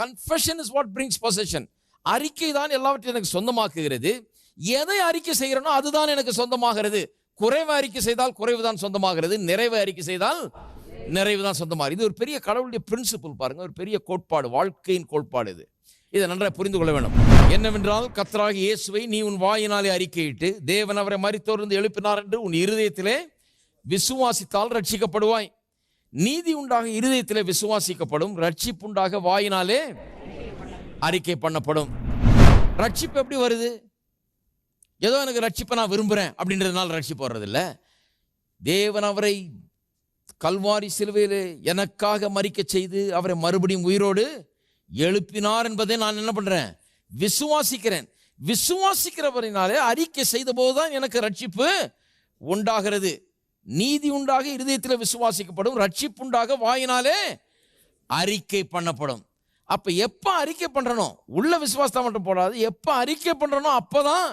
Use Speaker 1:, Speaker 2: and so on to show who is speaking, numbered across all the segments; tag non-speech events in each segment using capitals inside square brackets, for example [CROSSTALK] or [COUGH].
Speaker 1: Confession is what brings possession அறிக்கை தான் எல்லாவற்றையும் எனக்கு சொந்தமாக்குகிறது. எதை அறிக்கை செய்கிறனோ அதுதான் எனக்கு சொந்தமாகிறது. குறைவு அறிக்கை செய்தால் குறைவு தான் சொந்தமாகிறது. நிறைவு அறிக்கை செய்தால் நிறைவு தான் சொந்தமாக இது ஒரு பெரிய கடவுளுடைய பிரின்சிபல் பாருங்கள் ஒரு பெரிய கோட்பாடு வாழ்க்கையின் கோட்பாடு இது. இதை நன்றாக புரிந்து கொள்ள வேண்டும். என்னவென்றால் கத்தராக இயேசுவை நீ உன் வாயினாலே அறிக்கையிட்டு தேவன் அவரை மறித்தோர்ந்து எழுப்பினார் என்று உன் இருதயத்திலே விசுவாசித்தால் ரட்சிக்கப்படுவாய். நீதி உண்டாக இருதயத்தில் விசுவாசிக்கப்படும் ரட்சிப்புண்டாக வாயினாலே அறிக்கை பண்ணப்படும். ரட்சிப்பு எப்படி வருது? ஏதோ எனக்கு ரட்சிப்பை நான் விரும்புகிறேன் அப்படின்றதுனால ரட்சிப்பு வர்றதில்ல. தேவன் அவரை கல்வாரி சிலுவையிலே எனக்காக மறிக்க செய்து அவரை மறுபடியும் உயிரோடு எழுப்பினார் என்பதை நான் என்ன பண்ணுறேன் விசுவாசிக்கிறேன். விசுவாசிக்கிறவரினாலே அறிக்கை செய்த போதுதான் எனக்கு ரட்சிப்பு உண்டாகிறது. நீதி உண்டாக இருதயத்தில் விசுவாசிக்கப்படும் ரட்சிப்புண்டாக வாயினாலே அறிக்கை பண்ணப்படும். அப்போ எப்போ அறிக்கை பண்ணுறனோ உள்ள விசுவாசத்தை மட்டும் போடாது எப்போ அறிக்கை பண்ணுறனோ அப்போ தான்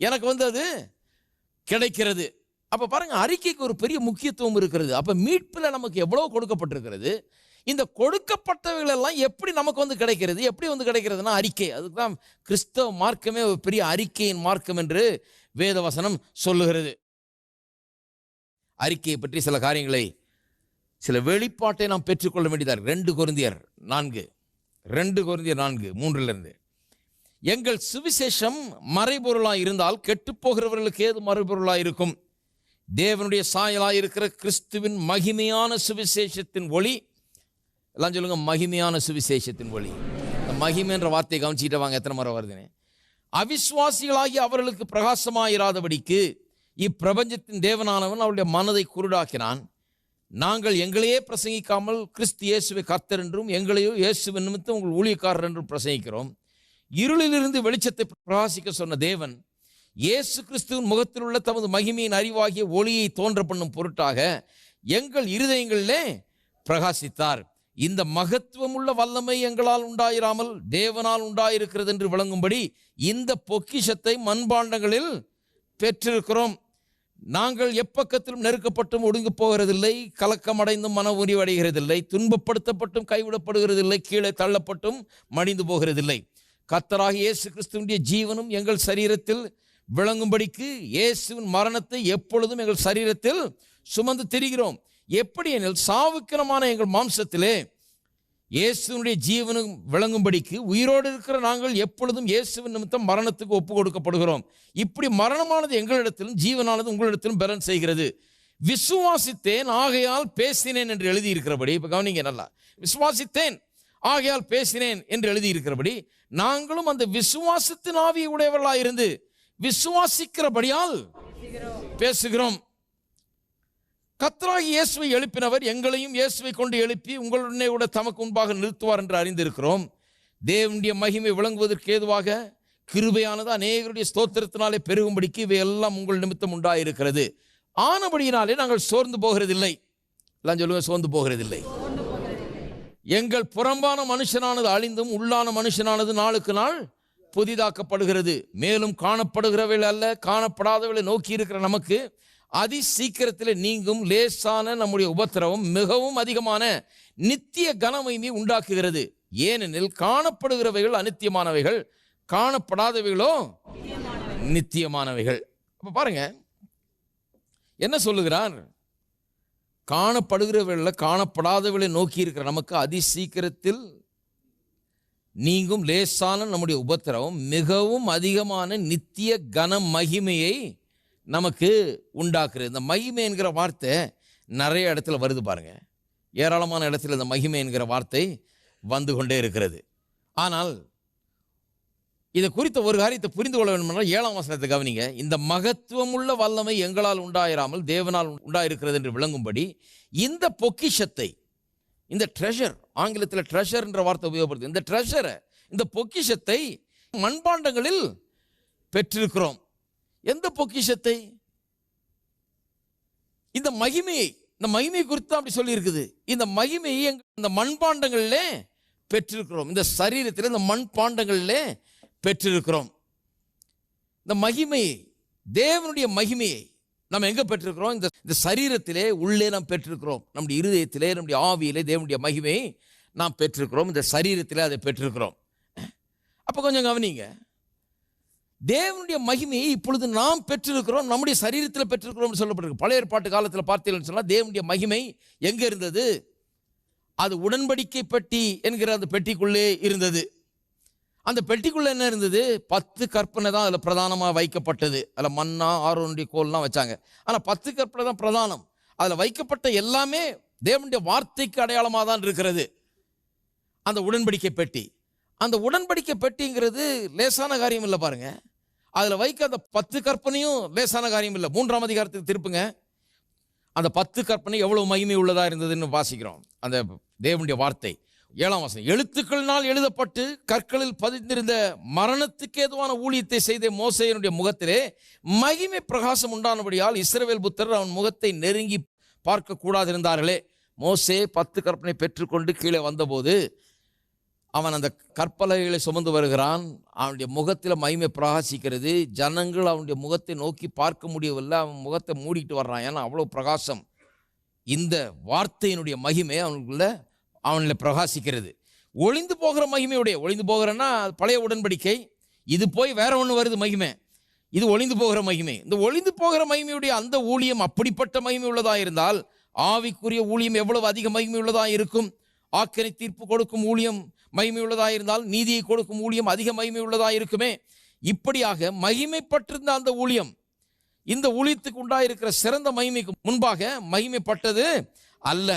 Speaker 1: எனக்கு வந்து அது கிடைக்கிறது. அப்போ பாருங்க அறிக்கைக்கு ஒரு பெரிய முக்கியத்துவம் இருக்கிறது. அப்போ மீட்பில் நமக்கு எவ்வளோ கொடுக்கப்பட்டிருக்கிறது இந்த கொடுக்கப்பட்டவைகளெல்லாம் எப்படி நமக்கு வந்து கிடைக்கிறது எப்படி வந்து கிடைக்கிறதுனா அறிக்கை. அதுக்கு தான் கிறிஸ்தவ மார்க்கமே ஒரு பெரிய அறிக்கையின் மார்க்கம் என்று வேதவசனம் சொல்லுகிறது. அறிக்கையை பற்றி சில காரியங்களை சில வெளிப்பாட்டை நாம் பெற்றுக்கொள்ள வேண்டியதாக ரெண்டு குருந்தியர் நான்கு. ரெண்டு குருந்தியர் நான்கு மூன்றிலிருந்து. எங்கள் சுவிசேஷம் மறைபொருளாக இருந்தால் கெட்டுப்போகிறவர்களுக்கு ஏது மறைபொருளாக இருக்கும்? தேவனுடைய சாயலாக இருக்கிற கிறிஸ்துவின் மகிமையான சுவிசேஷத்தின் ஒளி. எல்லாம் சொல்லுங்க மகிமையான சுவிசேஷத்தின் ஒளி. இந்த மகிமைன்ற வார்த்தையை கவனிச்சுட்டு வாங்க எத்தனை முறை வருதுன்னு. அவிஸ்வாசிகளாகி அவர்களுக்கு பிரகாசமாயிராதபடிக்கு இப்பிரபஞ்சத்தின் தேவனானவன் அவருடைய மனதை குருடாக்கினான். நாங்கள் எங்களையே பிரசங்கிக்காமல் கிறிஸ்து இயேசுவை கர்த்தர் என்றும் எங்களையோ இயேசுவின் நிமித்தம் உங்கள் ஊழியக்காரர் என்றும் பிரசங்கிக்கிறோம். இருளிலிருந்து வெளிச்சத்தை பிரகாசிக்க சொன்ன தேவன் இயேசு கிறிஸ்துவின் முகத்தில் உள்ள தமது மகிமையின் அறிவாகிய ஒளியை தோன்ற பண்ணும் பொருட்டாக எங்கள் இருதயங்களிலே பிரகாசித்தார். இந்த மகத்துவமுள்ள வல்லமை எங்களால் உண்டாயிராமல் தேவனால் உண்டாயிருக்கிறது என்று விளங்கும்படி இந்த பொக்கிஷத்தை மண்பாண்டங்களில் பெற்றிருக்கிறோம். நாங்கள் எப்பக்கத்திலும் நெருக்கப்பட்டும் ஒடுங்கி போகிறதில்லை கலக்கமடைந்தும் மன உரிவடைகிறதில்லை துன்பப்படுத்தப்பட்டும் கைவிடப்படுகிறதில்லை கீழே தள்ளப்பட்டும் மடிந்து போகிறதில்லை. கத்தராக இயேசு கிறிஸ்துவனுடைய ஜீவனும் எங்கள் சரீரத்தில் விளங்கும்படிக்கு இயேசுவின் மரணத்தை எப்பொழுதும் எங்கள் சரீரத்தில் சுமந்து திரிகிறோம். எப்படி எனில் சாவுக்கிரமான எங்கள் மாம்சத்திலே இயேசுவினுடைய ஜீவனும் விளங்கும்படிக்கு உயிரோடு இருக்கிற நாங்கள் எப்பொழுதும் இயேசுவின் நிமித்தம் மரணத்துக்கு ஒப்பு கொடுக்கப்படுகிறோம் இப்படி மரணமானது எங்களிடத்திலும் ஜீவனானது உங்களிடத்திலும் பலன் செய்கிறது. விசுவாசித்தேன் ஆகையால் பேசினேன் என்று எழுதியிருக்கிறபடி இப்போ கவனிங்க நல்லா. விசுவாசித்தேன் ஆகையால் பேசினேன் என்று எழுதியிருக்கிறபடி நாங்களும் அந்த விசுவாசத்தின் ஆவியை இருந்து விசுவாசிக்கிறபடியால் பேசுகிறோம். கத்தராகி இயேசுவை எழுப்பினவர் எங்களையும் இயேசுவை கொண்டு எழுப்பி உங்களுடனே கூட தமக்கு முன்பாக நிறுத்துவார் என்று அறிந்திருக்கிறோம். தேவனுடைய மகிமை விளங்குவதற்கு ஏதுவாக கிருபையானது அநேகருடைய ஸ்தோத்திரத்தினாலே பெருகும்படிக்கு இவையெல்லாம் உங்கள் நிமித்தம் உண்டாயிருக்கிறது. ஆனபடியினாலே நாங்கள் சோர்ந்து போகிறதில்லை. எல்லாம் சொல்லுங்க சோர்ந்து போகிறதில்லை. எங்கள் புறம்பான மனுஷனானது அழிந்தும் உள்ளான மனுஷனானது நாளுக்கு நாள் புதிதாக்கப்படுகிறது. மேலும் காணப்படுகிறவைகள் அல்ல காணப்படாதவர்களை நோக்கி இருக்கிற நமக்கு அதி சீக்கிரத்தில் நீங்கும் லேசான நம்முடைய உபத்திரவம் மிகவும் அதிகமான நித்திய கனமைமை உண்டாக்குகிறது. ஏனெனில் காணப்படுகிறவைகள் அநித்தியமானவைகள் காணப்படாதவைகளோ நித்தியமானவைகள். அப்போ பாருங்க என்ன சொல்லுகிறார்? காணப்படுகிறவர்களில் காணப்படாதவர்களை நோக்கி இருக்கிற நமக்கு அதி சீக்கிரத்தில் நீங்கும் லேசான நம்முடைய உபத்திரவம் மிகவும் அதிகமான நித்திய கன மகிமையை நமக்கு உண்டாக்குறது இந்த மகிமை என்கிற வார்த்தை நிறைய இடத்துல வருது பாருங்க. ஏராளமான இடத்துல இந்த மகிமை என்கிற வார்த்தை வந்து கொண்டே இருக்கிறது. ஆனால் இதை குறித்த ஒரு காரியத்தை புரிந்து கொள்ள வேண்டும் ஏழாம் வசனத்தை கவனிங்க. இந்த மகத்துவமுள்ள வல்லமை எங்களால் உண்டாயிராமல் தேவனால் உண்டாயிருக்கிறது என்று விளங்கும்படி இந்த பொக்கிஷத்தை இந்த ட்ரெஷர் ஆங்கிலத்தில் ட்ரெஷர் என்ற வார்த்தை உபயோகப்படுது இந்த ட்ரெஷரை இந்த பொக்கிஷத்தை மண்பாண்டங்களில் பெற்றிருக்கிறோம். எந்த பொக்கிஷத்தை? இந்த மகிமையை இந்த மகிமை குறித்து அப்படி சொல்லியிருக்குது. இந்த மகிமையை இந்த மண்பாண்டங்களிலே பெற்றிருக்கிறோம். இந்த சரீரத்தில் இந்த மண்பாண்டங்களிலே பெற்றிருக்கிறோம். இந்த மகிமையை தேவனுடைய மகிமையை நம்ம எங்கே பெற்றிருக்கிறோம்? இந்த இந்த சரீரத்திலே உள்ளே நாம் பெற்றிருக்கிறோம். நம்முடைய இருதயத்திலே நம்முடைய ஆவியிலே தேவனுடைய மகிமையை நாம் பெற்றிருக்கிறோம். இந்த சரீரத்தில் அதை பெற்றிருக்கிறோம். அப்போ கொஞ்சம் கவனிங்க. தேவனுடைய மகிமையை இப்பொழுது நாம் பெற்றிருக்கிறோம் நம்முடைய சரீரத்தில் பெற்றிருக்கிறோம் சொல்லப்பட்டிருக்கு. பழைய ஏற்பாட்டு காலத்தில் பார்த்தீங்கன்னு சொன்னால் தேவனுடைய மகிமை எங்கே இருந்தது? அது உடன்படிக்கை பெட்டி என்கிற அந்த பெட்டிக்குள்ளே இருந்தது. அந்த பெட்டிக்குள்ளே என்ன இருந்தது? பத்து கற்பனை தான் அதில் பிரதானமாக வைக்கப்பட்டது. அதில் மண்ணா ஆரோனுடைய கோல்லாம் வச்சாங்க. ஆனால் பத்து கற்பனை தான் பிரதானம். அதில் வைக்கப்பட்ட எல்லாமே தேவனுடைய வார்த்தைக்கு அடையாளமாக தான் இருக்கிறது. அந்த உடன்படிக்கை பெட்டி. அந்த உடன்படிக்கை பெட்டிங்கிறது லேசான காரியம் இல்லை பாருங்க. அதில் வைக்க அந்த பத்து கற்பனையும் லேசான காரியம் இல்லை. மூன்றாம் அதிகாரத்துக்கு திருப்புங்க. அந்த பத்து கற்பனை எவ்வளவு மகிமை உள்ளதா இருந்ததுன்னு வாசிக்கிறோம். அந்த தேவனுடைய வார்த்தை. ஏழாம் வசனம் எழுத்துக்களினால் எழுதப்பட்டு கற்களில் பதிந்திருந்த மரணத்துக்கு ஏதுவான ஊழியத்தை செய்த மோசையனுடைய முகத்திலே மகிமை பிரகாசம் உண்டானபடியால் இஸ்ரவேல் புத்தர் அவன் முகத்தை நெருங்கி பார்க்க கூடாதிருந்தார்களே மோசே பத்து கற்பனை பெற்றுக்கொண்டு கீழே வந்தபோது அவன் அந்த கற்பலகைகளை சுமந்து வருகிறான். அவனுடைய முகத்தில் மகிமை பிரகாசிக்கிறது. ஜனங்கள் அவனுடைய முகத்தை நோக்கி பார்க்க முடியவில்லை. அவன் முகத்தை மூடிட்டு வர்றான். ஏன்னா அவ்வளோ பிரகாசம். இந்த வார்த்தையினுடைய மகிமை அவனுக்குள்ள அவனில் பிரகாசிக்கிறது. ஒளிந்து போகிற மகிமையுடைய ஒளிந்து போகிறன்னா பழைய உடன்படிக்கை. இது போய் வேற ஒன்று வருது மகிமை. இது ஒளிந்து போகிற மகிமை. இந்த ஒளிந்து போகிற மகிமையுடைய அந்த ஊழியம் அப்படிப்பட்ட மகிமை உள்ளதாக இருந்தால் ஆவிக்குரிய ஊழியம் எவ்வளவு அதிக மகிமை உள்ளதாக இருக்கும் ஆக்கரை தீர்ப்பு கொடுக்கும் ஊழியம் மகிமை உள்ளதாக இருந்தால் நீதியை கொடுக்கும் ஊழியம் அதிக மகிமை உள்ளதாக இருக்குமே இப்படியாக மகிமைப்பட்டிருந்த அந்த ஊழியம் இந்த ஊழியத்துக்கு உண்டாயிருக்கிற சிறந்த மகிமைக்கு முன்பாக மகிமைப்பட்டது அல்ல.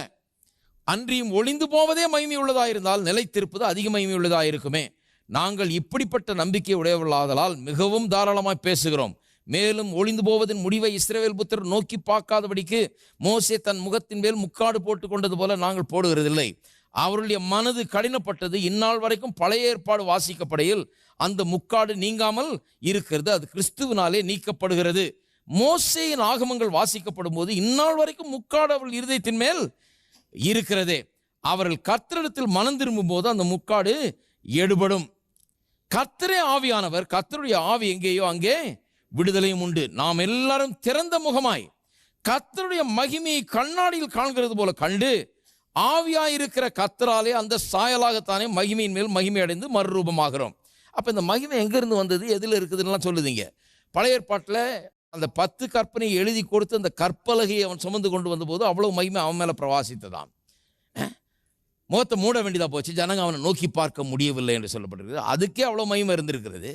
Speaker 1: அன்றியும் ஒளிந்து போவதே மகிமை உள்ளதாக இருந்தால் நிலைத்திருப்பது அதிக மகிமை உள்ளதாக இருக்குமே நாங்கள் இப்படிப்பட்ட நம்பிக்கை உடையவர்களாதலால் மிகவும் தாராளமாக பேசுகிறோம். மேலும் ஒளிந்து போவதின் முடிவை இஸ்ரேவேல் புத்தர் நோக்கி பார்க்காதபடிக்கு மோசே தன் முகத்தின் மேல் முக்காடு போட்டு கொண்டது போல நாங்கள் போடுகிறதில்லை. அவருடைய மனது கடினப்பட்டது. இந்நாள் வரைக்கும் பழைய ஏற்பாடு வாசிக்கப்படையில் அந்த முக்காடு நீங்காமல் இருக்கிறது. அது கிறிஸ்துவினாலே நீக்கப்படுகிறது. மோசையின் ஆகமங்கள் வாசிக்கப்படும் போது இந்நாள் வரைக்கும் முக்காடு அவள் இருதயத்தின் மேல் இருக்கிறதே. அவர்கள் கர்த்தரிடத்தில் மனம் திரும்பும் போது அந்த முக்காடு எடுபடும். கர்த்தரே ஆவியானவர் கர்த்தருடைய ஆவி எங்கேயோ அங்கே விடுதலையும் உண்டு. நாம் எல்லாரும் திறந்த முகமாய் கர்த்தருடைய மகிமையை கண்ணாடியில் காண்கிறது போல கண்டு ஆவியாயிருக்கிற கத்தராலே அந்த சாயலாகத்தானே மகிமையின் மேல் மகிமை அடைந்து மறுரூபமாகிறோம். அப்போ இந்த மகிமை எங்கேருந்து வந்தது? எதில் இருக்குதுன்னெலாம் சொல்லுதீங்க. பழைய ஏற்பாட்டில் அந்த பத்து கற்பனையை எழுதி கொடுத்து அந்த கற்பலகையை அவன் சுமந்து கொண்டு வந்தபோது அவ்வளோ மகிமை அவன் மேலே பிரவாசித்ததான் முகத்தை மூட வேண்டியதாக போச்சு. ஜனங்க அவனை நோக்கி பார்க்க முடியவில்லை என்று சொல்லப்பட்டிருக்கிறது அதுக்கே அவ்வளோ மகிமை இருந்திருக்கிறது.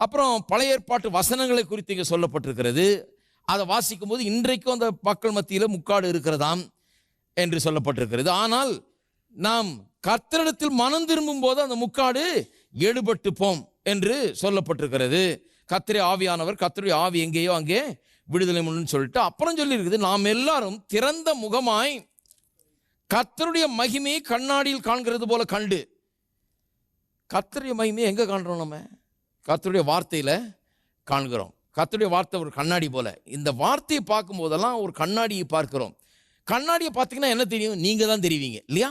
Speaker 1: அப்புறம் பழைய ஏற்பாட்டு வசனங்களை குறித்து இங்கே சொல்லப்பட்டிருக்கிறது. அதை வாசிக்கும் போது இன்றைக்கும் அந்த மக்கள் மத்தியில் முக்காடு இருக்கிறதாம். என்று சொல்லப்பட்டிருக்கிறது. ஆனால் நாம் கர்த்தரிடத்தில் மனம் திரும்பும் போது அந்த முக்காடு எடுபட்டு போம் என்று சொல்லப்பட்டிருக்கிறது. கத்திரை ஆவியானவர் கத்தருடைய ஆவி எங்கேயோ அங்கே விடுதலை முன்னு சொல்லிட்டு அப்புறம் சொல்லியிருக்குது நாம் எல்லாரும் திறந்த முகமாய் கத்தருடைய மகிமையை கண்ணாடியில் காண்கிறது போல கண்டு. கத்தருடைய மகிமையை எங்கே காண்கிறோம் நம்ம? கத்தருடைய வார்த்தையில் காண்கிறோம். கத்தருடைய வார்த்தை ஒரு கண்ணாடி போல. இந்த வார்த்தையை பார்க்கும் போதெல்லாம் ஒரு கண்ணாடியை பார்க்கிறோம். கண்ணாடியை பார்த்தீங்கன்னா என்ன தெரியும்? நீங்கள் தான் தெரிவிங்க. இல்லையா?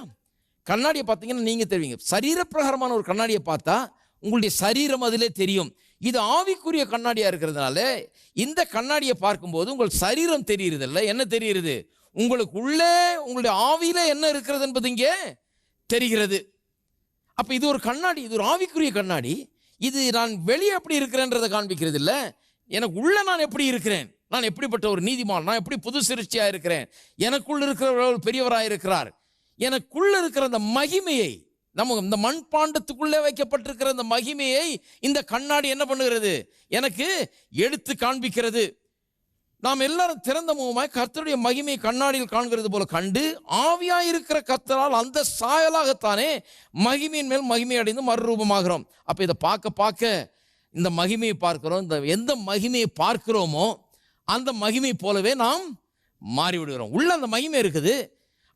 Speaker 1: கண்ணாடியை பார்த்தீங்கன்னா நீங்கள் தெரிவிங்க. சரீரப்பிரகாரமான ஒரு கண்ணாடியை பார்த்தா உங்களுடைய சரீரம் அதிலே தெரியும். இது ஆவிக்குரிய கண்ணாடியாக இருக்கிறதுனால இந்த கண்ணாடியை பார்க்கும்போது உங்கள் சரீரம் தெரியுறதில்ல. என்ன தெரியுறது? உங்களுக்கு உள்ளே உங்களுடைய ஆவியில் என்ன இருக்கிறது என்பது இங்கே தெரிகிறது. அப்போ இது ஒரு கண்ணாடி இது ஒரு ஆவிக்குரிய கண்ணாடி. இது நான் வெளியே எப்படி இருக்கிறேன்றதை காண்பிக்கிறது இல்லை எனக்கு உள்ள நான் எப்படி இருக்கிறேன்? நான் எப்படிப்பட்ட ஒரு நீதிமான்? நான் எப்படி புது சிருஷ்டியாக இருக்கிறேன்? எனக்குள்ள இருக்கிறவர் பெரியவராக இருக்கிறார் எனக்குள்ள இருக்கிற அந்த மகிமையை நம்ம இந்த மண்பாண்டத்துக்குள்ளே வைக்கப்பட்டிருக்கிற அந்த மகிமையை இந்த கண்ணாடி என்ன பண்ணுகிறது? எனக்கு எடுத்து காண்பிக்கிறது. நாம் எல்லாரும் திறந்த முகமாய் கர்த்தருடைய மகிமையை கண்ணாடியில் காண்கிறது போல கண்டு ஆவியாயிருக்கிற கர்த்தரால் அந்த சாயலாகத்தானே மகிமையின் மேல் மகிமை அடைந்து மறுரூபமாகிறோம். அப்போ இதை பார்க்க பார்க்க இந்த மகிமையை பார்க்கிறோம். இந்த எந்த மகிமையை பார்க்கிறோமோ அந்த மகிமை போலவே நாம் மாறிவிடுகிறோம். உள்ள அந்த மகிமை இருக்குது.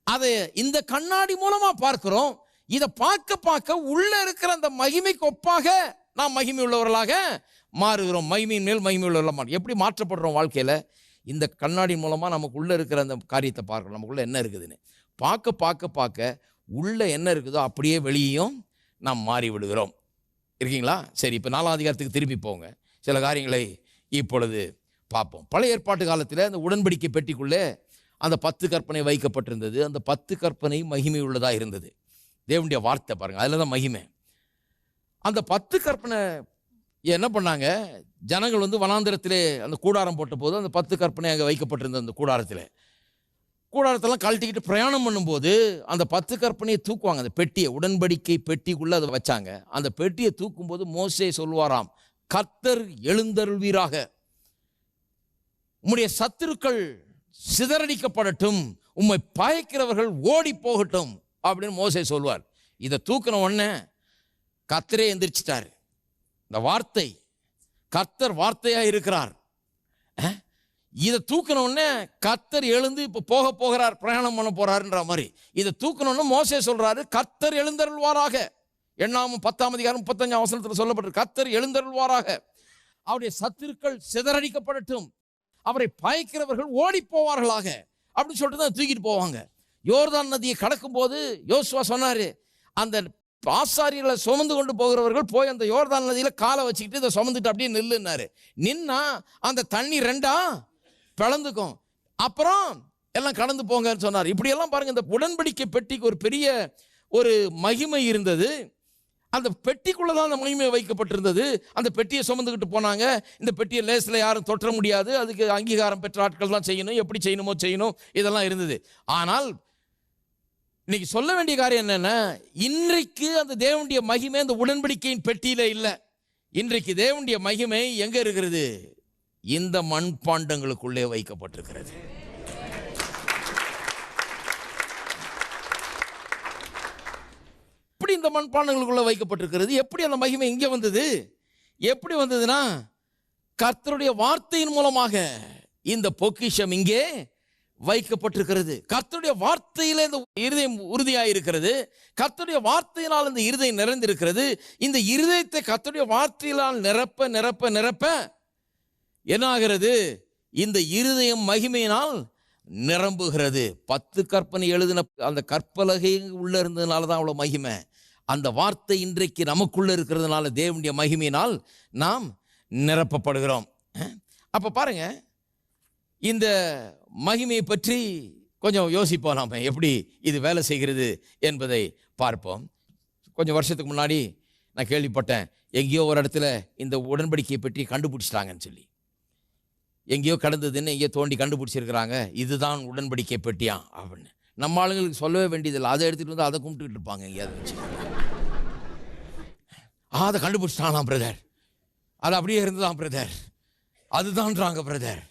Speaker 1: அதை இந்த கண்ணாடி மூலமாக பார்க்கிறோம். இதை பார்க்க பார்க்க உள்ள இருக்கிற அந்த மகிமைக்கு ஒப்பாக நாம் மகிமை உள்ளவர்களாக மாறுகிறோம். மகிமையின் மேல் மகிமை உள்ளவர்களாக எப்படி மாற்றப்படுறோம் வாழ்க்கையில்? இந்த கண்ணாடி மூலமாக நமக்கு உள்ளே இருக்கிற அந்த காரியத்தை பார்க்கணும் நமக்குள்ள என்ன இருக்குதுன்னு. பார்க்க பார்க்க பார்க்க உள்ள என்ன இருக்குதோ அப்படியே வெளியேயும் நாம் மாறி விடுகிறோம் இருக்கீங்களா? சரி இப்போ நாலாம் அதிகாரத்துக்கு திருப்பி போங்க. சில காரியங்களை இப்பொழுது பார்ப்போம். பழைய ஏற்பாட்டு காலத்தில் அந்த உடன்படிக்கை பெட்டிக்குள்ளே அந்த பத்து கற்பனை வைக்கப்பட்டிருந்தது. அந்த பத்து கற்பனை மகிமை உள்ளதாக இருந்தது. தேவனுடைய வார்த்தை பாருங்கள் அதில் தான் மகிமை. அந்த பத்து கற்பனை என்ன பண்ணாங்க? ஜனங்கள் வந்து வனாந்திரத்திலே அந்த கூடாரம் போட்ட போது அந்த பத்து கற்பனை அங்கே வைக்கப்பட்டிருந்த அந்த கூடாரத்தில். கூடாரத்தெல்லாம் கழட்டிக்கிட்டு பிரயாணம் பண்ணும்போது அந்த பத்து கற்பனையை தூக்குவாங்க. அந்த பெட்டியை உடன்படிக்கை பெட்டிக்குள்ளே அதை வச்சாங்க. அந்த பெட்டியை தூக்கும்போது மோசே சொல்வாராம் கர்த்தர் எழுந்தருள்வீராக. உம்முடைய சத்துருக்கள் சிதறடிக்கப்படட்டும் உம்மை பாய்க்கிறவர்கள் ஓடி போகட்டும் அப்படின்னு மோசை சொல்வார். இதை தூக்கின உடனே கத்தரே எந்திரிச்சிட்டார். இந்த வார்த்தை கர்த்தர் வார்த்தையாக இருக்கிறார். இதை தூக்கின உடனே கர்த்தர் எழுந்து இப்போ போக போகிறார் பிரயாணம் பண்ண போகிறாருன்ற மாதிரி. இதை தூக்கின மோசே சொல்கிறாரு கர்த்தர் எழுந்தருள்வாராக. எண்ணாமும் பத்தாம் அதிகாரம் முப்பத்தஞ்சாம் அவசரத்தில் சொல்லப்பட்டிருக்கு கர்த்தர் எழுந்தருள்வாராக. அவருடைய சத்துருக்கள் சிதறடிக்கப்படட்டும். அவரை பாய்க்கிறவர்கள் ஓடி போவார்களாக அப்படின்னு சொல்லிட்டு தான் தூக்கிட்டு போவாங்க. யோர்தான் நதியை கடக்கும் போது யோசுவா சொன்னார் அந்த ஆசாரியர்களை சுமந்து கொண்டு போகிறவர்கள் போய் அந்த யோர்தான் நதியில் காலை வச்சுக்கிட்டு இதை சுமந்துட்டு அப்படியே நில்லுன்னாரு. நின்னா அந்த தண்ணி ரெண்டா பிளந்துக்கும். அப்புறம் எல்லாம் கடந்து போங்கன்னு சொன்னார். இப்படியெல்லாம் பாருங்க இந்த உடன்படிக்கை பெட்டிக்கு ஒரு பெரிய ஒரு மகிமை இருந்தது. அந்த பெட்டிக்குள்ள தான் அந்த மகிமை வைக்கப்பட்டிருந்தது. அந்த பெட்டியை சுமந்துக்கிட்டு போனாங்க. இந்த பெட்டியை லேசில் யாரும் தொற்ற முடியாது. அதுக்கு அங்கீகாரம் பெற்ற ஆட்கள் தான் செய்யணும். எப்படி செய்யணுமோ செய்யணும். இதெல்லாம் இருந்தது. ஆனால் இன்னைக்கு சொல்ல வேண்டிய காரியம் என்னென்னா இன்றைக்கு அந்த தேவனுடைய மகிமை அந்த உடன்படிக்கையின் பெட்டியில் இல்லை. இன்றைக்கு தேவனுடைய மகிமை எங்கே இருக்கிறது? இந்த மண்பாண்டங்களுக்குள்ளே வைக்கப்பட்டிருக்கிறது. எப்படி இந்த மண்பானங்களுக்குள்ளே வைக்கப்பட்டிருக்கிறது? எப்படி அந்த மகிமை இங்கே வந்தது? எப்படி வந்ததுன்னா கர்த்தருடைய வார்த்தையின் மூலமாக இந்த பொக்கிஷம் இங்கே வைக்கப்பட்டிருக்கிறது. கர்த்தருடைய வார்த்தையிலே இந்த இருதயம் உறுதியாக இருக்கிறது கர்த்தருடைய வார்த்தையினால் இந்த இருதயம் நிறைந்திருக்கிறது. இந்த இருதயத்தை கர்த்தருடைய வார்த்தையினால் நிரப்ப நிரப்ப நிரப்ப என்ன ஆகிறது இந்த இருதயம் மகிமையினால் நிரம்புகிறது. பத்து கற்பனை எழுதின அந்த கற்பலகை உள்ளே இருந்ததுனால தான் அவ்வளோ மகிமை. அந்த வார்த்தை இன்றைக்கு நமக்குள்ளே இருக்கிறதுனால தேவனுடைய மகிமையினால் நாம் நிரப்பப்படுகிறோம். அப்போ பாருங்க. இந்த மகிமையை பற்றி கொஞ்சம் யோசிப்போம் நாம். எப்படி இது வேலை செய்கிறது என்பதை பார்ப்போம். கொஞ்சம் வருஷத்துக்கு முன்னாடி நான் கேள்விப்பட்டேன். எங்கேயோ ஒரு இடத்துல இந்த உடன்படிக்கையை பற்றி கண்டுபிடிச்சிட்டாங்கன்னு சொல்லி. எங்கேயோ கடந்ததுன்னு எங்கேயோ தோண்டி கண்டுபிடிச்சிருக்கிறாங்க. இதுதான் உடன்படிக்கை பெட்டியா? அப்படின்னு. நம்ம ஆளுங்களுக்கு சொல்லவே வேண்டியதில்லை. அதை எடுத்துகிட்டு வந்து அதை கும்பிட்டுக்கிட்டு இருப்பாங்க எங்கேயாவது வச்சு. ஆ அதை கண்டுபிடிச்சிட்டாங்களாம் பிரதர் அது அப்படியே இருந்ததாம் பிரதர் அதுதான்றாங்க பிரதர்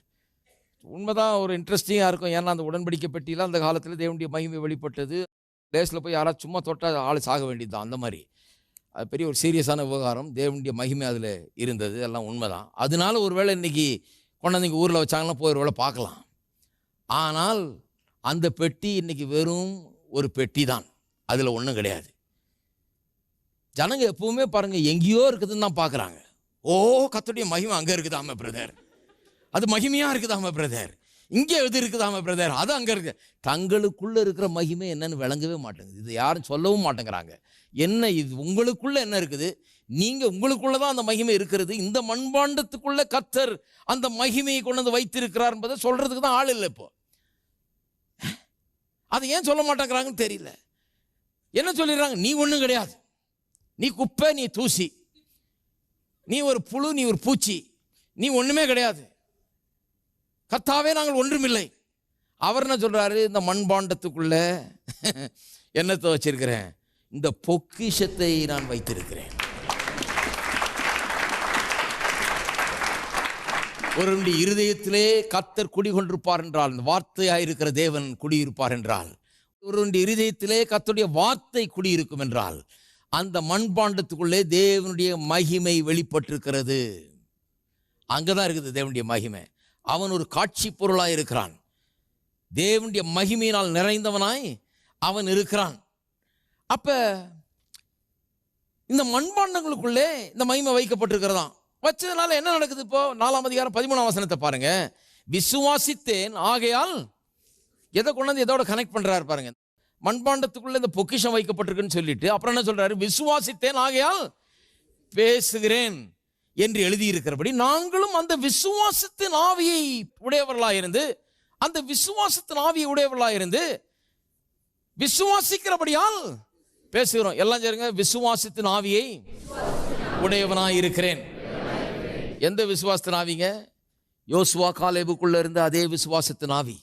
Speaker 1: உண்மைதான் ஒரு இன்ட்ரெஸ்டிங்காக இருக்கும். ஏன்னா அந்த உடன்படிக்கை பெட்டியில் அந்த காலத்தில் தேவனுடைய மகிமை வெளிப்பட்டது. டேஸில் போய் யாராவது சும்மா தொட்டால் ஆள் சாக வேண்டியது தான் அந்த மாதிரி. அது பெரிய ஒரு சீரியஸான விவகாரம். தேவனுடைய மகிமை அதில் இருந்தது. எல்லாம் உண்மைதான். அதனால ஒருவேளை இன்னைக்கு கொண்டாந்து இங்கே ஊரில் வச்சாங்கன்னா போய் பார்க்கலாம். ஆனால் அந்த பெட்டி இன்னைக்கு வெறும் ஒரு பெட்டி தான். அதில் ஒன்றும் கிடையாது. ஜனங்க எப்பவுமே பாருங்கள் எங்கேயோ இருக்குதுன்னு தான் பார்க்குறாங்க ஓ கத்துடைய மகிமை அங்கே இருக்குதாம பிரதர். அது மகிமையாக இருக்குதாம பிரதர். இங்கே எது இருக்குதாம பிரதர். அது அங்கே இருக்கு. தங்களுக்குள்ளே இருக்கிற மகிமை என்னன்னு விளங்கவே மாட்டேங்குது. இது யாரும் சொல்லவும் மாட்டேங்கிறாங்க. என்ன இது? உங்களுக்குள்ள என்ன இருக்குது? நீங்க உங்களுக்குள்ள தான் அந்த மகிமை இருக்கிறது. இந்த மண்பாண்டத்துக்குள்ள கத்தர் அந்த மகிமையை கொண்டு வந்து வைத்திருக்கிறார் என்பதை சொல்றதுக்கு தான் ஆள் இல்லை இப்போ. அதை ஏன் சொல்ல மாட்டேங்கிறாங்கன்னு தெரியல. என்ன சொல்லிடுறாங்க? நீ ஒன்றும் கிடையாது. நீ குப்பை நீ தூசி. நீ ஒரு புழு நீ ஒரு பூச்சி. நீ ஒன்றுமே கிடையாது. கத்தாவே நாங்கள் ஒன்றுமில்லை. அவர் என்ன சொல்கிறாரு இந்த மண்பாண்டத்துக்குள்ள [LAUGHS] என்னத்தை வச்சிருக்கிறேன்? இந்த பொக்கிஷத்தை நான் வைத்திருக்கிறேன். ஒருவனுடைய இருதயத்திலே கத்தர் குடிகொண்டிருப்பார் என்றால் இந்த வார்த்தையாயிருக்கிற தேவன் குடியிருப்பார் என்றால் ஒருவனுடைய இருதயத்திலே கத்தருடைய வார்த்தை குடியிருக்கும் என்றால் அந்த மண்பாண்டத்துக்குள்ளே தேவனுடைய மகிமை வெளிப்பட்டிருக்கிறது. அங்கே தான் இருக்குது தேவனுடைய மகிமை. அவன் ஒரு காட்சி பொருளாக இருக்கிறான் தேவனுடைய மகிமையினால் நிறைந்தவனாய் அவன் இருக்கிறான். அப்ப இந்த மண்பாண்டங்களுக்குள்ளே இந்த மகிமை வைக்கப்பட்டிருக்கிறதாம். வச்சதுனால என்ன நடக்குது இப்போ? நாலாம் அதிகாரம் பதிமூணாம் வசனத்தை பாருங்க. விசுவாசித்தேன் ஆகையால் எதை கொண்டாந்து எதோட கனெக்ட் பண்றாரு பாருங்க. மண்பாண்டத்துக்குள்ள இந்த பொக்கிஷம் வைக்கப்பட்டிருக்குன்னு சொல்லிட்டு அப்புறம் என்ன சொல்றாரு? விசுவாசித்தேன் ஆகையால் பேசுகிறேன் என்று எழுதியிருக்கிறபடி நாங்களும் அந்த விசுவாசத்தின் ஆவியை உடையவர்களாக இருந்து அந்த விசுவாசத்தின் ஆவியை உடையவர்களாக இருந்து விசுவாசிக்கிறபடியால் பேசுகிறோம். எல்லாம் சரிங்க. விசுவாசத்தின் ஆவியை உடையவனாய் இருக்கிறேன் எந்த விசுவாசத்தின் ஆவிங்க? யோசுவா காலேபுக்குள்ளே இருந்த அதே விசுவாசத்தின் ஆவி.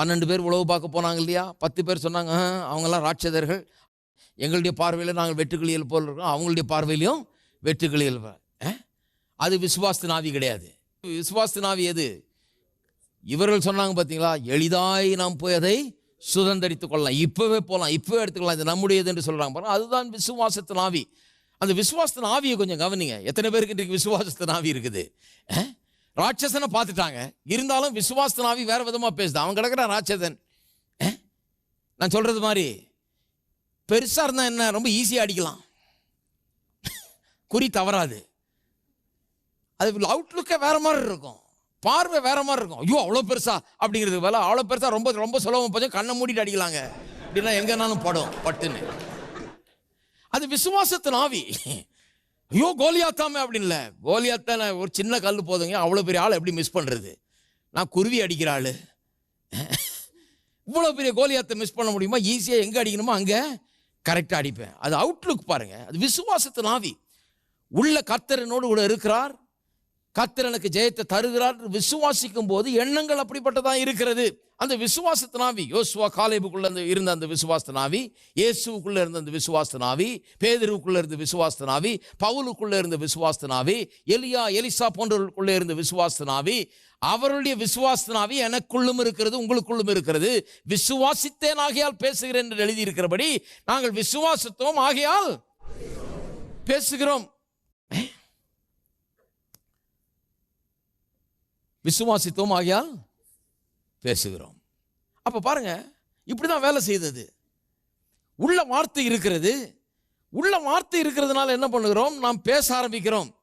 Speaker 1: பன்னெண்டு பேர் உழவு பார்க்க போனாங்க இல்லையா? பத்து பேர் சொன்னாங்க அவங்கெல்லாம் ராட்சதர்கள். எங்களுடைய பார்வையில் நாங்கள் வெட்டுக்கிளியல் போல் இருக்கோம். அவங்களுடைய பார்வையிலையும் வெட்டுக்கிளியல் ஆ? அது விசுவாசத்தின் ஆவி கிடையாது. விசுவாசத்தின் ஆவி எது? இவர்கள் சொன்னாங்க பார்த்தீங்களா எளிதாய் நாம் போய் அதை சுதந்தரித்துக் கொள்ளலாம். இப்போவே போகலாம் இப்போவே எடுத்துக்கலாம். இது நம்முடையது என்று சொல்கிறாங்க பாருங்க. அதுதான் விசுவாசத்தின் ஆவி. அந்த விசுவாசத்தின் ஆவியை கொஞ்சம் கவனிங்க. எத்தனை பேருக்கு இன்றைக்கு விசுவாசத்தின் ஆவி இருக்குது? ராட்சசனை பார்த்துட்டாங்க. இருந்தாலும் விசுவாசத்தின் ஆவி வேறு விதமாக பேசுது. அவன் கிடக்கிற ராட்சசன். நான் சொல்கிறது மாதிரி பெருசாக இருந்தால் என்ன? ரொம்ப ஈஸியாக அடிக்கலாம். குறி தவறாது. அது அவுட்லுக்கே வேறு மாதிரி இருக்கும். பார்வை வேற மாதிரி இருக்கும். ஐயோ அவ்வளோ பெருசா? அப்படிங்கிறது வேலை அவ்வளோ பெருசா ரொம்ப ரொம்ப சுலபம் போச்சு. கண்ணை மூடிட்டு அடிக்கலாங்க. அப்படின்னா எங்கேனாலும் படும் பட்டுன்னு. அது விசுவாசத்தின் ஆவி ஐயோ கோலியாத்தாமே அப்படின்னு இல்லை கோலியாத்தான ஒரு சின்ன கல் போதுங்க. அவ்வளோ பெரிய ஆள் எப்படி மிஸ் பண்ணுறது நான் குருவி அடிக்கிற ஆள். இவ்வளோ பெரிய கோலியாத்தை மிஸ் பண்ண முடியுமா? ஈஸியாக எங்கே அடிக்கணுமோ அங்கே கரெக்டாக அடிப்பேன். அது அவுட்லுக் பாருங்கள் அது விசுவாசத்தின் ஆவி உள்ள கர்த்தரனோடு கூட இருக்கிறார். கத்தர் எனக்கு ஜெயத்தை தருகிறார் விசுவாசிக்கும் போது எண்ணங்கள் அப்படிப்பட்டதாக இருக்கிறது. அந்த விசுவாசத்தினாவி யோசுவா காலேபுக்குள்ள இருந்த அந்த விசுவாசத்தினாவி இயேசுக்குள்ள இருந்த அந்த விசுவாசத்தினாவி பேதருவுக்குள்ள இருந்த விசுவாசத்தினாவி பவுலுக்குள்ள இருந்த விசுவாசத்தினாவி எலியா எலிசா போன்றவர்களுக்குள்ளே இருந்த விசுவாசத்தினாவி அவருடைய விசுவாசத்தினாவி எனக்குள்ளும் இருக்கிறது உங்களுக்குள்ளும் இருக்கிறது. விசுவாசித்தேன் ஆகையால் பேசுகிறேன் என்று எழுதியிருக்கிறபடி நாங்கள் விசுவாசித்தோம் ஆகையால் பேசுகிறோம். விசுவாசித்தோம் ஆகியால் பேசுகிறோம். அப்ப பாருங்க இப்படிதான் வேலை செய்தது. உள்ள வார்த்தை இருக்கிறது. உள்ள வார்த்தை இருக்கிறதுனால என்ன பண்ணுகிறோம்? நாம் பேச ஆரம்பிக்கிறோம்.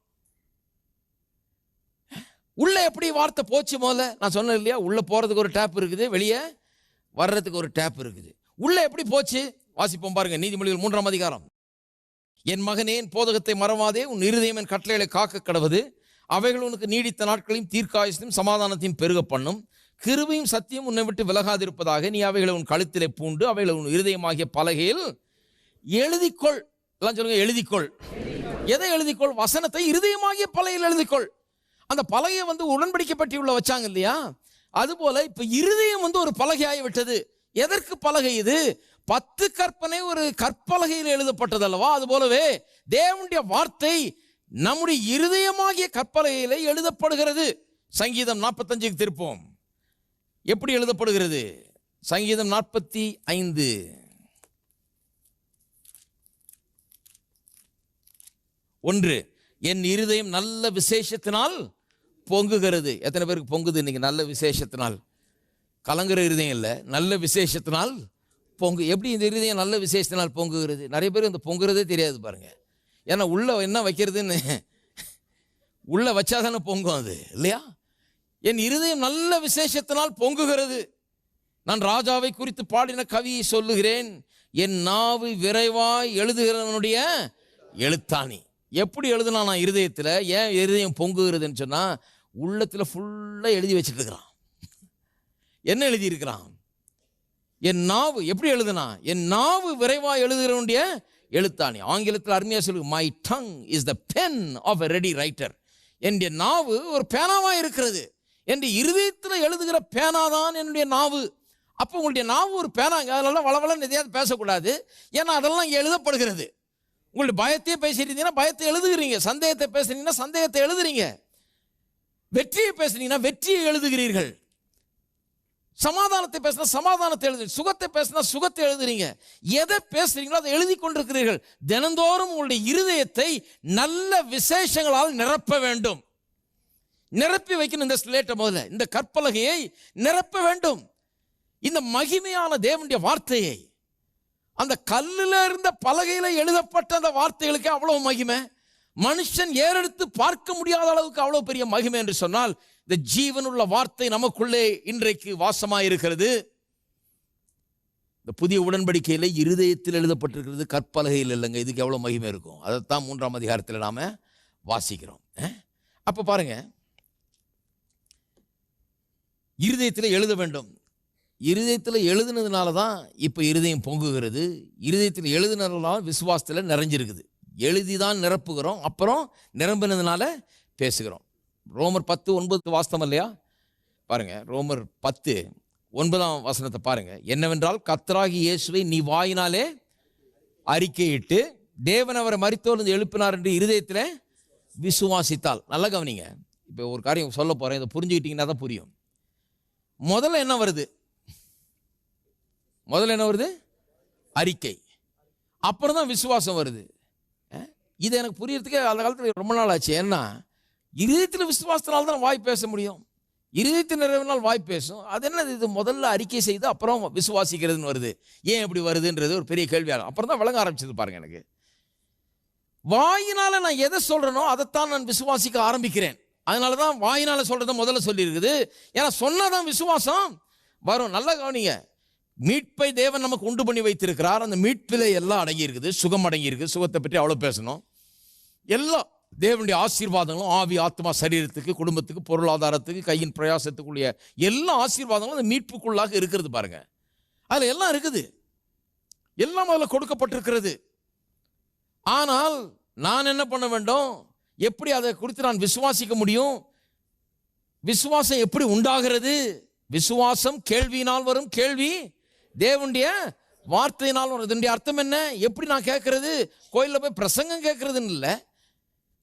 Speaker 1: உள்ள எப்படி வார்த்தை போச்சு முதல்ல? நான் சொன்னேன் இல்லையா? உள்ளே போகிறதுக்கு ஒரு டேப் இருக்குது வெளியே வர்றதுக்கு ஒரு டேப் இருக்குது. உள்ளே எப்படி போச்சு? வாசிப்போம் பாருங்க நீதிமொழிகள் மூன்றாம் அதிகாரம். என் மகனே என் போதகத்தை மறவாதே உன் இருதயம் என் கட்டளைகளை காக்க கடவுது. அவைகள் உனக்கு நீடித்த நாட்களையும் தீர்க்காயுசையும் சமாதானத்தையும் பெருக பண்ணும். கிருபையும் சத்தியம் உன்னை விட்டு விலகாதிருப்பதாக நீ அவைகளை உன் கழுத்திலே பூண்டு அவைகளை உன் இருதயமாகிய பலகையில் எழுதிக்கொள். எல்லாம் சொல்லுங்க எழுதிக்கொள். எதை எழுதிக்கொள்? வசனத்தை இருதயமாகிய பலகையில் எழுதிக்கொள். அந்த பலகையை வந்து உடன்படிக்கை பற்றி உள்ள வச்சாங்க இல்லையா? அதுபோல இப்போ இருதயம் வந்து ஒரு பலகையாகி விட்டது. எதற்கு பலகை இது? பத்து கற்பனை ஒரு கற்பலகையில் எழுதப்பட்டது அல்லவா அது போலவே தேவனுடைய வார்த்தை நம்முடைய இருதயமாகிய கற்பலகையில எழுதப்படுகிறது. சங்கீதம் நாற்பத்தஞ்சுக்கு திருப்போம். எப்படி எழுதப்படுகிறது? சங்கீதம் நாற்பத்தி ஐந்து ஒன்று என் இருதயம் நல்ல விசேஷத்தினால் பொங்குகிறது. எத்தனை பேருக்கு பொங்குது இன்னைக்கு? நல்ல விசேஷத்தினால். கலங்குற இருதயம் இல்லை. நல்ல விசேஷத்தினால் பொங்கு. எப்படி இந்த இருதயம் நல்ல விசேஷத்தினால் பொங்குகிறது? நிறைய பேர் இந்த பொங்குறதே தெரியாது பாருங்கள் ஏன்னா உள்ள என்ன வைக்கிறதுன்னு? வச்சா தானே பொங்கும் அது இல்லையா? என் இருதயம் நல்ல விசேஷத்தினால் பொங்குகிறது. நான் ராஜாவை குறித்து பாடின கவியை சொல்லுகிறேன். என் நாவு விரைவாய் எழுதுகிறவனுடைய எழுத்தாணி. எப்படி எழுதுனா நான் இருதயத்தில்? ஏன் இருதயம் பொங்குகிறதுன்னு சொன்னால் உள்ளத்தில் ஃபுல்லாக எழுதி வச்சுருக்கிறான். இருக்கிறான் என்ன எழுதியிருக்கிறான்? என் நாவு எப்படி எழுதுனா? என் நாவு விரைவாக எழுதுகிறவனுடைய எழுத்தாணி. ஆங்கிலத்தில் அருமையாக சொல்லு my tongue is the pen of a ready writer என்னுடைய நாவு ஒரு பேனாவாக இருக்கிறது. என் இருதயத்தில் எழுதுகிற பேனாதான் என்னுடைய நாவு. அப்போ உங்களுடைய நாவு ஒரு பேனாங்க அதெல்லாம் வளவளன்னு எதையாவது பேசக்கூடாது. ஏன்னா அதெல்லாம் இங்கே எழுதப்படுகிறது. உங்களுடைய பயத்தையே பேசிட்டீங்கன்னா பயத்தை எழுதுகிறீங்க. சந்தேகத்தை பேசுனீங்கன்னா சந்தேகத்தை எழுதுறீங்க. வெற்றியை பேசுனீங்கன்னா வெற்றியை எழுதுகிறீர்கள். சமாதானத்தை பேசினா சமாதானத்தை எழுது சுகத்தை பேசினா சுகத்தை எழுதுறீங்க. எதை பேசுறீங்களோ அதை எழுதி கொண்டிருக்கிறீர்கள். தினந்தோறும் உங்களுடைய இருதயத்தை நல்ல விசேஷங்களால் நிரப்ப வேண்டும். நிரப்பி வைக்கணும் இந்த ஸ்லேட்டை முதல்ல. இந்த கற்பலகையை நிரப்ப வேண்டும். இந்த மகிமையான தேவனுடைய வார்த்தையை. அந்த கல்லில் இருந்த பலகையில் எழுதப்பட்ட அந்த வார்த்தைகளுக்கு அவ்வளவு மகிமை. மனுஷன் ஏறெடுத்து பார்க்க முடியாத அளவுக்கு அவ்வளோ பெரிய மகிமை என்று சொன்னால் இந்த ஜீவனுள்ள வார்த்தை நமக்குள்ளே இன்றைக்கு வாசமாயிருக்கிறது. இந்த புதிய உடன்படிக்கையில் இருதயத்தில் எழுதப்பட்டிருக்கிறது கற்பலகையில் இல்லைங்க. இதுக்கு எவ்வளோ மகிமை இருக்கும்? அதைத்தான் மூன்றாம் அதிகாரத்தில் நாம் வாசிக்கிறோம். அப்போ அப்ப பாருங்க. இருதயத்தில் எழுத வேண்டும். இருதயத்தில் எழுதுனதுனால தான் இப்போ இருதயம் பொங்குகிறது. இருதயத்தில் எழுதுனதுனால விசுவாசத்தில் நிறைஞ்சிருக்குது. எழுதி தான் நிரப்புகிறோம். அப்புறம் நிரம்பினதுனால பேசுகிறோம். ரோமர் பத்து ஒன்பது வாஸ்தவம் இல்லையா? பாருங்க ரோமர் பத்து ஒன்பதாம் வசனத்தை பாருங்க. என்னவென்றால் கத்தராகி இயேசுவை நீ வாயினாலே அறிக்கையிட்டு தேவன் அவரை மரித்தோர்ந்து எழுப்பினார் என்று இருதயத்தில் விசுவாசித்தால். நல்லா கவனிங்க. இப்போ ஒரு காரியம் சொல்ல போகிறேன் இதை புரிஞ்சுக்கிட்டீங்கன்னா தான் புரியும். முதல்ல என்ன வருது? முதல்ல என்ன வருது? அறிக்கை. அப்புறம் தான் விசுவாசம் வருது. இது எனக்கு புரியறதுக்கே அந்த காலத்தில் ரொம்ப நாள் ஆச்சு. ஏன்னா இருதயத்தில் விசுவாசத்தினால் தான் வாய் பேச முடியும். இருதயத்தில் நிறைவினால் வாய் பேசும். அது என்னது? இது முதல்ல அறிக்கை செய்து அப்புறம் விசுவாசிக்கிறதுன்னு வருது. ஏன் இப்படி வருதுன்றது ஒரு பெரிய கேள்வியாக அப்புறம் தான் விளங்க ஆரம்பிச்சது பாருங்க எனக்கு. வாயினால் நான் எதை சொல்கிறேனோ அதைத்தான் நான் விசுவாசிக்க ஆரம்பிக்கிறேன். அதனால தான் வாயினால் சொல்கிறத முதல்ல சொல்லியிருக்குது. ஏன்னா சொன்னாதான் விசுவாசம். வரும். நல்லா கவனிங்க. மீட்பை தேவன் நமக்கு உண்டு பண்ணி வைத்திருக்கிறார். அந்த மீட்பில் எல்லாம் அடங்கியிருக்குது. சுகம் அடங்கியிருக்கு. சுகத்தை பற்றி அவ்வளோ பேசணும். எல்லாம் தேவனுடைய ஆசீர்வாதங்களும் ஆவி ஆத்மா சரீரத்துக்கு குடும்பத்துக்கு பொருளாதாரத்துக்கு கையின் பிரயாசத்துக்குரிய எல்லா ஆசீர்வாதங்களும் அந்த மீட்புக்குள்ளாக இருக்கிறது பாருங்க. அதில் எல்லாம் இருக்குது. எல்லாம் அதில் கொடுக்கப்பட்டிருக்கிறது. ஆனால் நான் என்ன பண்ண வேண்டும்? எப்படி அதை குறித்து நான் விசுவாசிக்க முடியும்? விசுவாசம் எப்படி உண்டாகிறது? விசுவாசம் கேள்வியினால் வரும் கேள்வி. தேவனுடைய வார்த்தையினால் வரும். இதனுடைய அர்த்தம் என்ன? எப்படி நான் கேட்கறது? கோயிலில் போய் பிரசங்கம் கேட்கறதுன்னு இல்லை.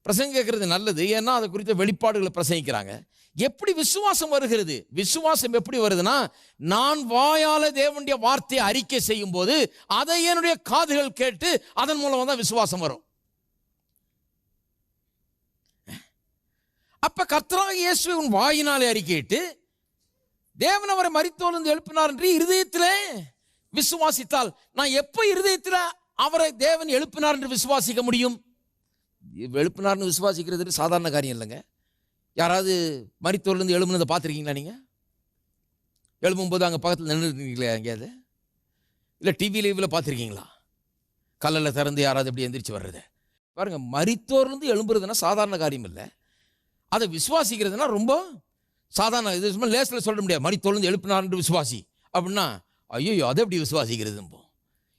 Speaker 1: பிரசங்கம் கேட்கறது நல்லது. ஏன்னா அதை குறித்த வெளிப்பாடுகளை பிரசங்கிக்கிறாங்க. எப்படி விசுவாசம் வருகிறது? விசுவாசம் எப்படி வருதுன்னா நான் வாயால தேவனுடைய வார்த்தையை அறிக்கை செய்யும் போது அதை என்னுடைய காதுகள் கேட்டு அதன் மூலமாக தான் விசுவாசம் வரும். அப்ப கர்த்தராக இயேசுவை உன் வாயினாலே அறிக்கையிட்டு தேவன் அவரை மறித்தோலிருந்து எழுப்பினார் என்று இருதயத்திலே விசுவாசித்தால் நான் எப்ப இருதயத்தில் அவரை தேவன் எழுப்பினார் என்று விசுவாசிக்க முடியும்? எழுப்பினார்னு விசுவாசிக்கிறது சாதாரண காரியம் இல்லைங்க. யாராவது மரித்தோர்லேருந்து எழுப்புனதை பார்த்துருக்கீங்களா நீங்கள் எழுப்பும்போது அங்கே பக்கத்தில் நின்றுருக்கீங்களா எங்கேயாவது? இல்லை டிவி லைவில் பார்த்துருக்கீங்களா? கல்லில் திறந்து யாராவது எப்படி எந்திரிச்சு வர்றது? பாருங்கள் மரித்தோர்லேருந்து எழும்புறதுனா சாதாரண காரியம் இல்லை. அதை விசுவாசிக்கிறதுனா ரொம்ப சாதாரண இது சும்மா லேசில் சொல்ல முடியாது. மரித்தோர்லேருந்து எழுப்பினார்னு விசுவாசி அப்படின்னா ஐயோ அதை எப்படி விசுவாசிக்கிறதும்போ?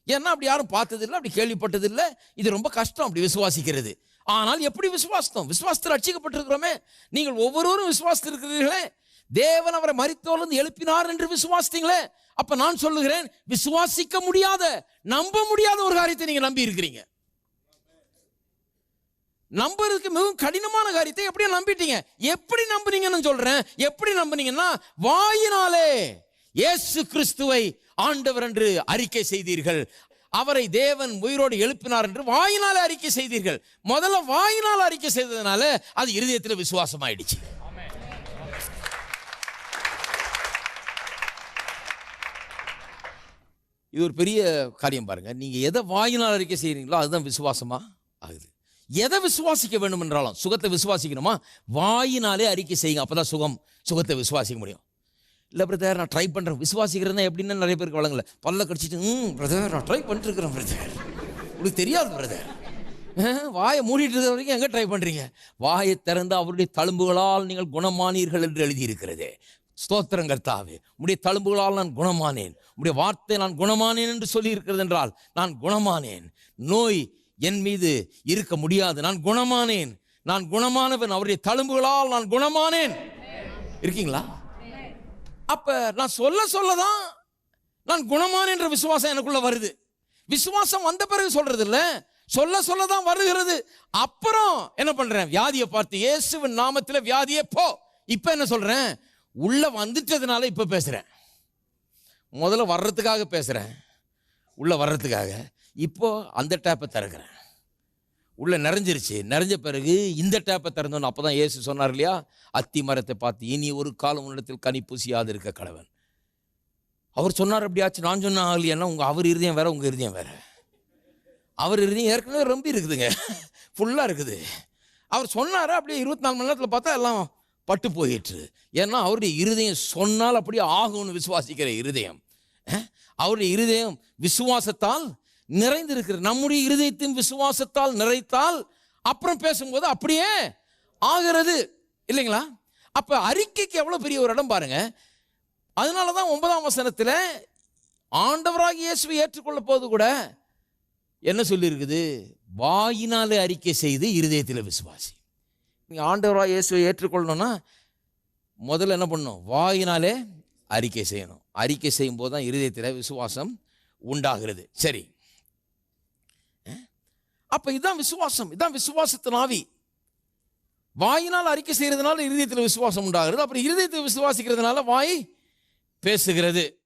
Speaker 1: ஏன்னா அப்படி யாரும் பார்த்ததில்லை அப்படி கேள்விப்பட்டதில்லை. இது ரொம்ப கஷ்டம் அப்படி விசுவாசிக்கிறது. ஆனால் எப்படி விசுவாசத்தோம்? விசுவாசத்தில் ரட்சிக்கப்பட்டிருக்கிறோமே. நீங்கள் ஒவ்வொருவரும் விசுவாசத்தில் இருக்கிறீர்களே தேவன் அவரை மரித்தோர்ந்து எழுப்பினார் என்று விசுவாசித்தீங்களே. அப்ப நான் சொல்லுகிறேன் விசுவாசிக்க முடியாத நம்ப முடியாத ஒரு காரியத்தை நீங்க நம்பி இருக்கிறீங்க நம்புறதுக்கு மிகவும் கடினமான காரியத்தை எப்படியும் நம்பிட்டீங்க? எப்படி நம்புனீங்கன்னு சொல்றேன். எப்படி நம்புனீங்கன்னா வாயினாலே இயேசு கிறிஸ்துவை ஆண்டவர் என்று அறிக்கை செய்தீர்கள். அவரை தேவன் உயிரோடு எழுப்பினார் என்று வாயினால் அறிக்கை செய்தீர்கள். முதல்ல வாயினால் அறிக்கை செய்ததுனால அது இருதயத்தில் விசுவாசம் ஆயிடுச்சு இது ஒரு பெரிய காரியம் பாருங்க. நீங்க எதை வாயினால் அறிக்கை செய்கிறீங்களோ அதுதான் விசுவாசமா ஆகுது. எதை விசுவாசிக்க வேண்டும் என்றாலும் சுகத்தை விசுவாசிக்கணுமா? வாயினாலே அறிக்கை செய்யுங்க அப்பதான் சுகம் சுகத்தை விசுவாசிக்க முடியும். இல்லை பிரதர் நான் ட்ரை பண்ணுறேன் விசுவாசிக்கிறேன் எப்படின்னு நிறைய பேருக்கு வழங்கல. பல்ல கடிச்சிட்டு ம் பிரதர் நான் ட்ரை பண்ணிட்டு இருக்கிறேன் பிரதர் உங்களுக்கு தெரியாது பிரதர் வாயை மூடிட்டு இருக்கிற வரைக்கும் எங்கே ட்ரை பண்ணுறீங்க வாயை திறந்து அவருடைய தழும்புகளால் நீங்கள் குணமானீர்கள் என்று எழுதியிருக்கிறது. ஸ்தோத்திரம் கர்த்தாவே. உடைய தழும்புகளால் நான் குணமானேன். உடைய வார்த்தை நான் குணமானேன் என்று சொல்லியிருக்கிறது என்றால் நான் குணமானேன். நோய் என் மீது இருக்க முடியாது. நான் குணமானேன். நான் குணமானவன். அவருடைய தழும்புகளால் நான் குணமானேன். இருக்கீங்களா? அப்ப நான் சொல்ல சொல்லதான் நான் குணமான என்ற விசுவாசம் எனக்குள்ள வருது. விசுவாசம் வந்த பிறகு சொல்றது இல்ல சொல்ல சொல்ல தான் வருகிறது. அப்புறம் என்ன பண்றேன்? வியாதியை பார்த்து இயேசுவின் நாமத்தில் வியாதியே போ. இப்ப என்ன சொல்றேன்? உள்ள வந்துட்டதுனால இப்ப பேசுறேன். முதல்ல வர்றதுக்காக பேசுறேன். உள்ள வர்றதுக்காக. இப்போ அந்த டேப்பை திறக்கிறேன். உள்ளே நிறைஞ்சிருச்சு. நிறைஞ்ச பிறகு இந்த டேப்பை திறந்தோன்னு அப்பதான் ஏசு சொன்னார் இல்லையா? அத்தி மரத்தை பார்த்து இனி ஒரு காலம் உன்னிடத்தில் கனி பூசியாது இருக்க கடவன். அவர் சொன்னார் அப்படியாச்சு நான் சொன்ன ஆகலையானா உங்கள் அவர் இருதயம் வேற உங்கள் இருதயம் வேற. அவர் இருதயம் ஏற்கனவே ரொம்ப இருக்குதுங்க. ஃபுல்லாக இருக்குது. அவர் சொன்னார்? அப்படியே இருபத்தி நாலு மணி நேரத்தில் பார்த்தா எல்லாம் பட்டு போயிட்டு ஏன்னா அவருடைய இருதயம் சொன்னால் அப்படியே ஆகும்னு விசுவாசிக்கிற இருதயம். அவருடைய இருதயம் விசுவாசத்தால் நிறைந்திருக்கிறது. நம்முடைய இருதயத்தின் விசுவாசத்தால் நிறைத்தால் அப்புறம் பேசும்போது அப்படியே ஆகிறது. இல்லைங்களா? அப்ப அறிக்கைக்கு எவ்வளவு பெரிய ஒரு இடம் பாருங்க. அதனால தான் ஒன்பதாம் வசனத்தில் ஆண்டவராக இயேசுவை ஏற்றுக்கொள்ள போது கூட என்ன சொல்லியிருக்குது? வாயினாலே அறிக்கை செய்து இருதயத்தில் விசுவாசி. நீங்கள் ஆண்டவராக இயேசுவை ஏற்றுக்கொள்ளணும்னா முதல்ல என்ன பண்ணணும்? வாயினாலே அறிக்கை செய்யணும். அறிக்கை செய்யும் போது தான் இருதயத்தில் விசுவாசம் உண்டாகிறது. சரி. அப்ப இதுதான் விசுவாசம் இதுதான் விசுவாசத்தின் ஆவி வாயினால் அறிக்கை செய்யறதுனால இருதயத்தில் விசுவாசம் உண்டாகிறது. அப்புறம் இருதயத்தில் விசுவாசிக்கிறதுனால வாய் பேசுகிறது.